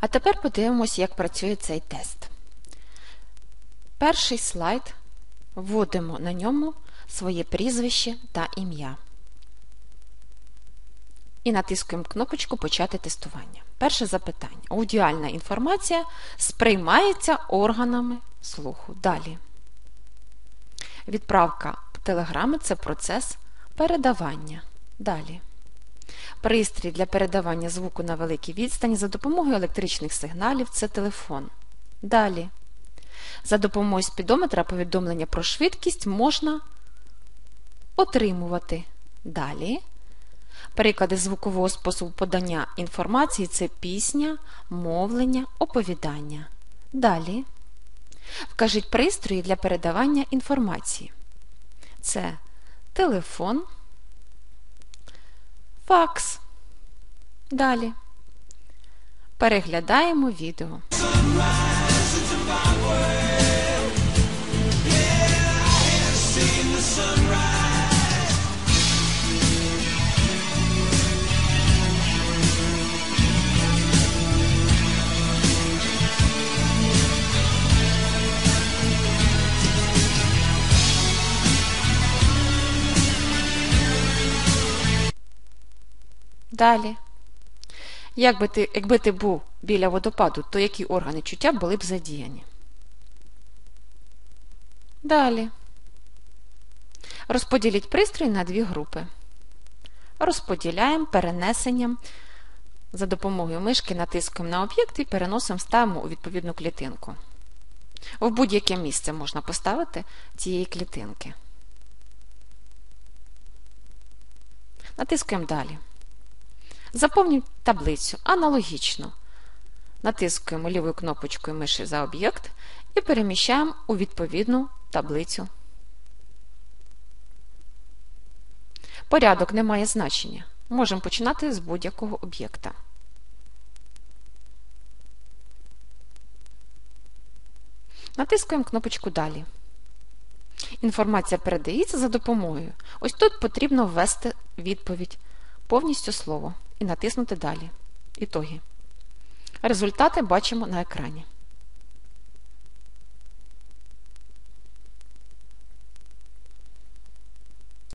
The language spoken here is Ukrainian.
А тепер подивимось, як працює цей тест. Перший слайд вводимо на ньому своє прізвище та ім'я. І натискуємо кнопочку Почати тестування. Перше запитання. Аудіальна інформація сприймається органами слуху. Далі. Відправка телеграми це процес передавання. Далі. Пристрій для передавання звуку на великій відстані за допомогою електричних сигналів це телефон. Далі. За допомогою спідометра повідомлення про швидкість можна отримувати. Далі. Переклади звукового способу подання інформації це пісня, мовлення, оповідання. Далі. Вкажіть пристрої для передавання інформації. Це телефон, факс. Далі. Переглядаємо відео. Далі. Якби ти, якби ти був біля водопаду, то які органи чуття були б задіяні? Далі. Розподіліть пристрій на дві групи. Розподіляємо перенесенням. За допомогою мишки натискуємо на об'єкт і переносимо ставимо у відповідну клітинку. В будь-яке місце можна поставити цієї клітинки. Натискуємо далі. Заповнюємо таблицю аналогічно. Натискуємо лівою кнопочкою миші за об'єкт і переміщаємо у відповідну таблицю. Порядок не має значення. Можемо починати з будь-якого об'єкта. Натискуємо кнопочку Далі. Інформація передається за допомогою. Ось тут потрібно ввести відповідь, повністю слово і натиснути Далі. Ітоги. Результати бачимо на екрані.